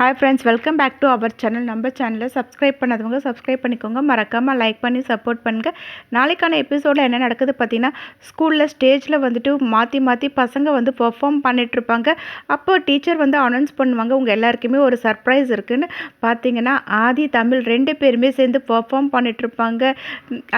Hi friends welcome back to our channel நம்ம சேனலை subscribe பண்ணாதவங்க சப்ஸ்கிரைப் பண்ணிக்கோங்க. மறக்காமல் லைக் பண்ணி சப்போர்ட் பண்ணுங்கள் நாளைக்கான எபிசோடில் என்ன நடக்குது பார்த்தீங்கன்னா ஸ்கூலில் ஸ்டேஜில் வந்துட்டு மாற்றி மாற்றி பசங்க வந்து பெர்ஃபார்ம் பண்ணிகிட்ருப்பாங்க அப்போ டீச்சர் வந்து அனௌன்ஸ் பண்ணுவாங்க உங்கள் எல்லாருக்குமே ஒரு சர்ப்ரைஸ் இருக்குன்னு. பார்த்தீங்கன்னா ஆதி தமிழ் ரெண்டு பேருமே சேர்ந்து பெர்ஃபார்ம் பண்ணிகிட்ருப்பாங்க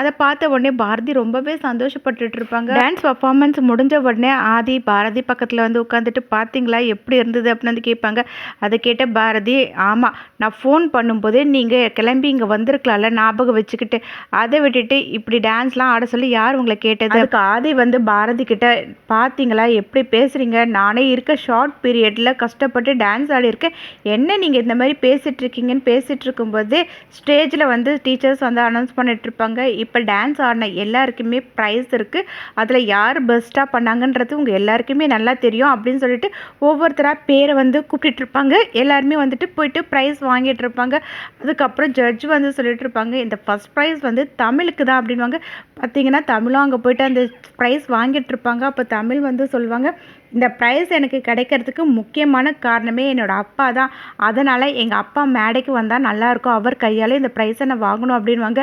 அதை பார்த்த உடனே பாரதி ரொம்பவே சந்தோஷப்பட்டுட்டு இருப்பாங்க. டான்ஸ் பர்ஃபார்மன்ஸ் முடிஞ்ச உடனே ஆதி பாரதி பக்கத்தில் வந்து உட்காந்துட்டு பார்த்தீங்களா? எப்படி இருந்தது? அப்படின்னு வந்து கேட்பாங்க. அதை கேட்ட பாரதி பாரதி ஆமாம் நான் ஃபோன் பண்ணும்போதே நீங்கள் கிளம்பி இங்கே வந்திருக்கலாம்ல ஞாபகம் வச்சுக்கிட்டு. அதை விட்டுட்டு இப்படி டான்ஸ்லாம் ஆட சொல்லி யார் உங்களை கேட்டது? அதுக்கு ஆதி வந்து பாரதி கிட்ட பார்த்தீங்களா எப்படி பேசுகிறீங்க நானே இருக்க ஷார்ட் பீரியடில் கஷ்டப்பட்டு டான்ஸ் ஆடியிருக்கேன் என்ன நீங்கள் இந்த மாதிரி பேசிகிட்டு இருக்கீங்கன்னு பேசிகிட்டு இருக்கும்போது ஸ்டேஜில் வந்து டீச்சர்ஸ் வந்து அனௌன்ஸ் பண்ணிகிட்ருப்பாங்க இப்போ டான்ஸ் ஆடின எல்லாருக்குமே ப்ரைஸ் இருக்குது அதில் யார் பெஸ்ட்டாக பண்ணாங்கன்றது உங்கள் எல்லாருக்குமே நல்லா தெரியும். அப்படின்னு சொல்லிட்டு ஒவ்வொருத்தராக பேரை வந்து கூப்பிட்டுட்டு இருப்பாங்க. எல்லாருமே வந்துட்டு போயிட்டு ப்ரைஸ் வாங்கிட்டு இருப்பாங்க. அதுக்கப்புறம் ஜட்ஜ் வந்து சொல்லிட்டு இருப்பாங்க இந்த ஃபஸ்ட் ப்ரைஸ் வந்து தமிழுக்கு தான் அப்படின்வாங்க பார்த்தீங்கன்னா தமிழும் அங்கே போயிட்டு அந்த ப்ரைஸ் வாங்கிட்டு இருப்பாங்க. அப்போ தமிழ் வந்து சொல்லுவாங்க இந்த ப்ரைஸ் எனக்கு கிடைக்கிறதுக்கு முக்கியமான காரணமே என்னோடய அப்பா தான். அதனால் எங்கள் அப்பா மேடைக்கு வந்தால் நல்லாயிருக்கும் அவர் கையால் இந்த ப்ரைஸை நான் வாங்கணும் அப்படின்வாங்க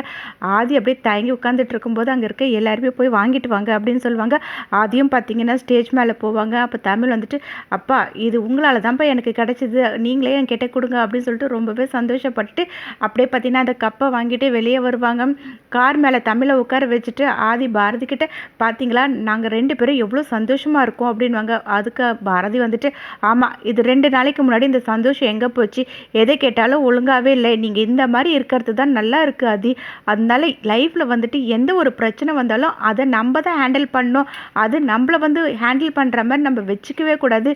ஆதி அப்படியே தயங்கி உட்காந்துட்டு இருக்கும்போது அங்கே இருக்க எல்லாருமே போய் வாங்கிட்டு வாங்க அப்படின்னு சொல்லுவாங்க. ஆதியும் பார்த்தீங்கன்னா ஸ்டேஜ் மேலே போவாங்க. அப்போ தமிழ் வந்துட்டு அப்பா இது உங்களால் தான்ப்பா எனக்கு கிடைச்சிது. நீங்களே என்கிட்ட கொடுங்க அப்படின்னு சொல்லிட்டு ரொம்பவே சந்தோஷப்பட்டு அப்படியே பார்த்தீங்கன்னா அந்த கப்பை வாங்கிட்டு வெளியே வருவாங்க. கார் மேலே தமிழை உட்கார வச்சுட்டு ஆதி பாரதி கிட்ட பார்த்தீங்களா? நாங்கள் ரெண்டு பேரும் எவ்வளோ சந்தோஷமாக இருக்கோம் அப்படின்வாங்க அதுக்கு பாரதி வந்துட்டு ஆமாம் இது ரெண்டு நாளைக்கு முன்னாடி இந்த சந்தோஷம் எங்கே போச்சு? எதை கேட்டாலும் ஒழுங்காகவே இல்லை. நீங்கள் இந்த மாதிரி இருக்கிறது தான் நல்லா இருக்குது அது அதனால லைஃப்பில் வந்துட்டு எந்த ஒரு பிரச்சனை வந்தாலும் அதை நம்ம தான் ஹேண்டில் பண்ணணும். அது நம்மளை வந்து ஹேண்டில் பண்ணுற மாதிரி நம்ம வச்சுக்கவே கூடாது.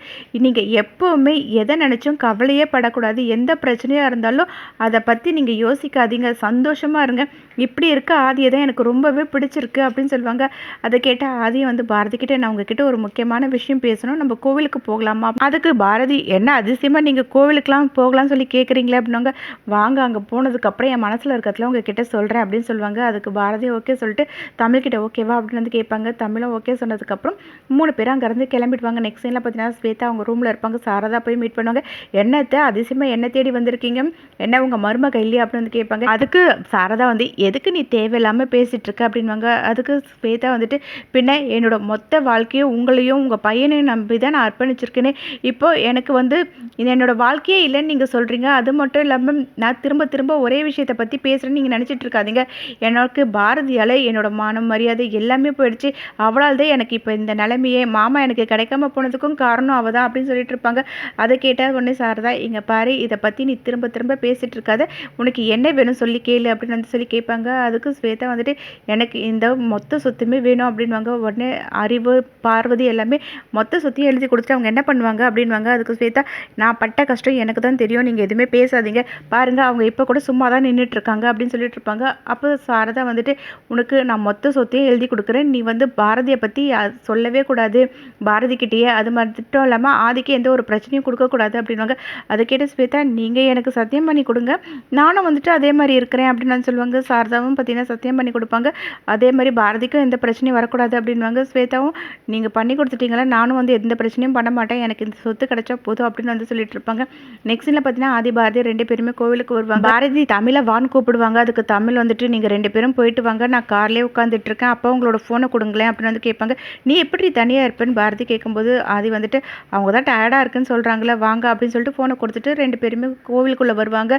நீங்கள் எப்போவுமே எதை நினச்சும் கவலையே படக்கூடாது. எந்த பிரச்சனையாக இருந்தாலும் அதை பற்றி நீங்கள் யோசிக்காதீங்க. சந்தோஷமாக இருங்க. இப்படி இருக்க ஆதியை தான் எனக்கு ரொம்பவே பிடிச்சிருக்கு அப்படின்னு சொல்லுவாங்க. அதை கேட்டால் ஆதியை வந்து பாரதி நான் உங்ககிட்ட ஒரு முக்கியமான விஷயம் பேசணும். நம்ம கோவிலுக்கு போகலாமா? அதுக்கு பாரதி என்ன அதிசயமாக நீங்கள் கோவிலுக்கெலாம் போகலாம்னு சொல்லி கேட்குறீங்களே அப்படின்னாங்க வாங்க அங்கே போனதுக்கப்புறம் என் மனசில் இருக்கிறதுல உங்ககிட்ட சொல்கிறேன் அப்படின்னு சொல்லுவாங்க. அதுக்கு பாரதி ஓகே சொல்லிட்டு தமிழ்கிட்ட ஓகேவா அப்படின்னு வந்து கேட்பாங்க. தமிழும் ஓகே சொன்னதுக்கப்புறம் மூணு பேரும் அங்கேருந்து கிளம்பிடுவாங்க. நெக்ஸ்ட் சீனில் பார்த்தீங்கன்னா ஸ்வேதா அவங்க ரூமில் இருப்பாங்க. சாரதா போய் மீட் பண்ணுவாங்க. என்னத்தை அதிசயமாக என்ன தேடி வந்திருக்கீங்க? என்ன உங்கள் மருமக இல்லையா? அப்படின்னு வந்து கேட்பாங்க. அதுக்கு சாரதா வந்து எதுக்கு நீ தேவையில்லாமல் பேசிகிட்டு இருக்க அப்படின்வாங்க அதுக்கு ஸ்வேதா வந்துட்டு பின்ன என்னோட மொத்த வாழ்க்கையும் உங்களையும் உங்கள் பையனையும் நம்பி தான் நான் அர்ப்பணிச்சிருக்கேனே. இப்போ எனக்கு வந்து இது என்னோடய வாழ்க்கையே இல்லைன்னு நீங்கள் சொல்கிறீங்க அது மட்டும் இல்லாமல் நான் திரும்ப திரும்ப ஒரே விஷயத்தை பற்றி பேசுகிறேன்னு நீங்கள் நினச்சிட்டு இருக்காதீங்க. எனக்கு பாரதியால் என்னோட மானம் மரியாதை எல்லாமே போயிடுச்சு. அவளால் தான் எனக்கு இப்போ இந்த நிலைமையே. மாமா எனக்கு கிடைக்காம போனதுக்கும் காரணம் அவள் தான் அப்படின்னு சொல்லிட்டு இருப்பாங்க. அதை கேட்டால் உடனே சாரதா இங்கே பாரு இதை பற்றி நீ திரும்ப திரும்ப பேசிகிட்டு இருக்காத உனக்கு என்ன வேணும் சொல்லி கேளு அப்படின்னு வந்து சொல்லி கேட்பாங்க. அதுக்கு ஸ்வேதா வந்துட்டு எனக்கு இந்த மொத்த சொத்துமே வேணும் அப்படின்வாங்க உடனே அறிவு பார்வதி எல்லாமே மொத்த சொத்தையும் எழுதி கொடுத்துட்டு அவங்க என்ன பண்ணுவாங்க அப்படின்வாங்க அதுக்கு ஸ்வேதா நான் பட்ட கஷ்டம் எனக்கு தான் தெரியும். நீங்கள் எதுவுமே பேசாதீங்க. பாருங்கள் அவங்க இப்போ கூட சும்மா தான் நின்றுட்டு இருக்காங்க அப்படின்னு சொல்லிட்டு இருப்பாங்க அப்போ சாரதா வந்துட்டு உனக்கு நான் மொத்த சொத்தையும் எழுதி கொடுக்குறேன். நீ வந்து பாரதியை பற்றி சொல்லவே கூடாது. பாரதி கிட்டேயே அது மட்டும் இல்லாமல் ஆதிக்கு எந்த ஒரு பிரச்சனையும் கொடுக்கக்கூடாது அப்படின்வாங்க அதை கேட்டு ஸ்வேதா நீங்கள் எனக்கு சத்தியம் பண்ணி கொடுங்க. நானும் வந்துட்டு அதே மாதிரி இருக்கிறேன் அப்படின்னு வந்து சொல்லுவாங்க. சாரதாவும் பார்த்தீங்கன்னா சத்தியம் பண்ணி கொடுப்பாங்க. அதே மாதிரி பாரதிக்கும் எந்த பிரச்சனையும் வரக்கூடாது அப்படின்வாங்க ஸ்வேதாவும் நீங்கள் பண்ணி கொடுத்துட்டீங்களா? நானும் வந்து எந்த பிரச்சனையும் பண்ண மாட்டேன். எனக்கு இந்த சொத்து கிடைச்சா போதும் அப்படின்னு வந்து சொல்லிட்டு இருப்பாங்க. நெக்ஸ்ட்டில் பார்த்தீங்கன்னா ஆதி பாரதி ரெண்டு பேருமே கோவிலுக்கு வருவாங்க. பாரதி தமிழை வான் கூப்பிடுவாங்க. அதுக்கு தமிழ் வந்துட்டு நீங்கள் ரெண்டு பேரும் போயிட்டு வாங்க. நான் கார்லேயே உட்காந்துட்டு இருக்கேன். அப்போ உங்களோட ஃபோனை கொடுங்களேன் அப்படின்னு வந்து கேட்பாங்க. நீ எப்படி தனியாக இருப்பேன்னு பாரதி கேட்கும்போது ஆதி வந்துட்டு அவங்க தான் டயர்டாக இருக்குன்னு சொல்கிறாங்களே வாங்க அப்படின்னு சொல்லிட்டு ஃபோனை கொடுத்துட்டு ரெண்டு பேருமே கோவிலுக்குள்ளே வருவாங்க.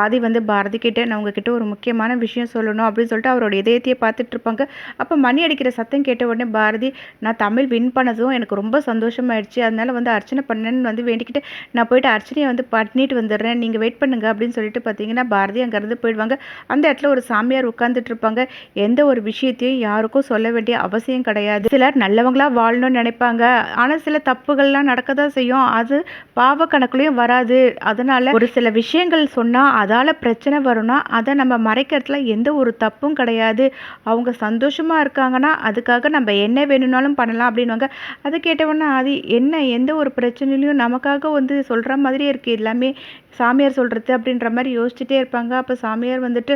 ஆதி வந்து பாரதி கிட்டே நான் உங்ககிட்ட ஒரு முக்கியமான விஷயம் சொல்லணும் அப்படின்னு சொல்லிட்டு அவரோட இதயத்தையே பார்த்துட்டு இருப்பாங்க. அப்போ மணி அடிக்கிற சத்தம் கேட்ட உடனே பாரதி நான் தமிழ் வின் பண்ணதும் எனக்கு ரொம்ப சந்தோஷமாயிடுச்சு. அதனால வந்து அர்ச்சனை பண்ணேன்னு வந்து வேண்டிக்கிட்டு நான் போயிட்டு அர்ச்சனையை வந்து பண்ணிட்டு வந்துடுறேன். நீங்கள் வெயிட் பண்ணுங்க அப்படின்னு சொல்லிட்டு பார்த்தீங்கன்னா பாரதி அங்கேருந்து போயிடுவாங்க. அந்த இடத்துல ஒரு சாமியார் உட்காந்துட்டு இருப்பாங்க. எந்த ஒரு விஷயத்தையும் யாருக்கும் சொல்ல வேண்டிய அவசியம் கிடையாது. சிலர் நல்லவங்களாக வாழணும்னு நினைப்பாங்க. ஆனால் சில தப்புகள்லாம் நடக்க தான் செய்யும். அது பாவ கணக்குலையும் வராது. அதனால் ஒரு சில விஷயங்கள் சொன்னால் அதால் பிரச்சனை வரும்னா அதை நம்ம மறைக்கிறதுல எந்த ஒரு தப்பும் கிடையாது. அவங்க சந்தோஷமாக இருக்காங்கன்னா அதுக்காக நம்ம என்ன வேணும்னாலும் பண்ணலாம் அப்படின்வாங்க அதை கேட்டவொன்னே அது என்ன எந்த ஒரு பிரச்சனையிலையும் நமக்காக வந்து சொல்கிற மாதிரியே இருக்குது எல்லாமே சாமியார் சொல்கிறது அப்படின்ற மாதிரி யோசிச்சுட்டே இருப்பாங்க. அப்போ சாமியார் வந்துட்டு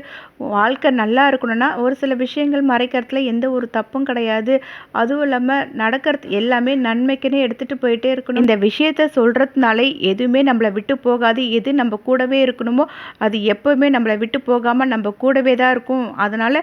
வாழ்க்கை நல்லா இருக்கணும்னா ஒரு சில விஷயங்கள் மறைக்கிறதுல எந்த ஒரு தப்பும் கிடையாது. அதுவும் இல்லாமல் நடக்கிறது எல்லாமே நன்மைக்குன்னே எடுத்துகிட்டு போயிட்டே இருக்கணும். இந்த விஷயத்த சொல்கிறதுனாலே எதுவுமே நம்மளை விட்டு போகாது. எது நம்ம கூடவே இருக்கணுமோ அது எப்போவுமே நம்மளை விட்டு போகாமல் நம்ம கூடவே தான் இருக்கும். அதனால்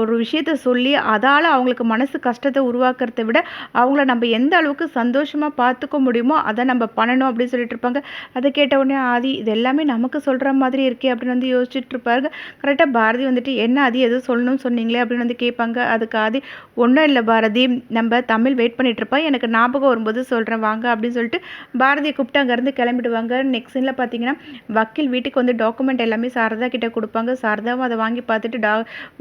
ஒரு விஷயத்த சொல்லி அதால் அவங்களுக்கு மனசு கஷ்டத்தை உருவாக்குறத விட அவங்கள நம்ம எந்த அளவுக்கு சந்தோஷமாக பார்த்துக்க முடியுமோ அதை நம்ம பண்ணணும் அப்படின்னு சொல்லிட்டு இருப்பாங்க. அதை கேட்ட உடனே ஆதி இது எல்லாமே நமக்கு சொல்கிற மாதிரி இருக்கே அப்படின்னு வந்து யோசிச்சுட்டு இருப்பாரு கரெக்டாக பாரதி வந்துட்டு என்ன ஆதி எதுவும் சொல்லணும்னு சொன்னீங்களே அப்படின்னு வந்து கேட்பாங்க. அதுக்கு ஆதி ஒன்றும் இல்லை பாரதி நம்ம தமிழ் வெயிட் பண்ணிட்டு இருப்பா எனக்கு ஞாபகம் வரும்போது சொல்கிறேன் வாங்க அப்படின்னு சொல்லிட்டு பாரதியை கூப்பிட்டு அங்கேருந்து கிளம்பிடுவாங்க. நெக்ஸ்ட் சீனில் பார்த்தீங்கன்னா வக்கீல் வீட்டுக்கு வந்து டாக்குமெண்ட் எல்லாமே சாரதா கிட்ட கொடுப்பாங்க. சாரதாவும் அதை வாங்கி பார்த்துட்டு டா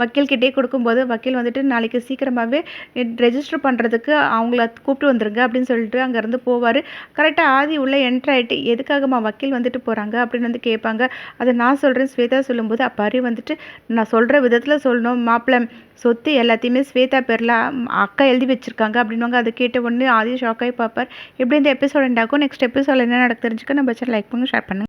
வக்கீல் கிட்டே கொடுக்கும்போது வக்கீல் வந்துட்டு நாளைக்கு சீக்கிரமாகவே ரெஜிஸ்டர் பண்ணுறதுக்கு அவங்கள கூப்பிட்டு வந்துருங்க அப்படின்னு சொல்லிட்டு அங்கேருந்து போவார். கரெக்டாக ஆதி உள்ளே என்ட்ரு ஆகிட்டு எதுக்காகம்மா வக்கீல் வந்துட்டு போகிறாங்க அப்படின்னு வந்து கேட்பாங்க. அதை நான் சொல்கிறேன் ஸ்வேதா சொல்லும்போது அப்பாரி வந்துட்டு நான் சொல்கிற விதத்தில் சொல்லணும். மாப்பிள்ளை சொத்து எல்லாத்தையுமே ஸ்வேதா பேரில் அக்கா எழுதி வச்சுருக்காங்க. அப்படின்வாங்க அதை கேட்ட உடனே ஆதி ஷாக்காகி பார்ப்பார். எப்படி இந்த எபிசோட் எண்டாகும் நெக்ஸ்ட் எபிசோட் என்ன நடக்கு தெரிஞ்சுக்க நம்ம லைக் பண்ணுங்க ஷேர் பண்ணுங்கள்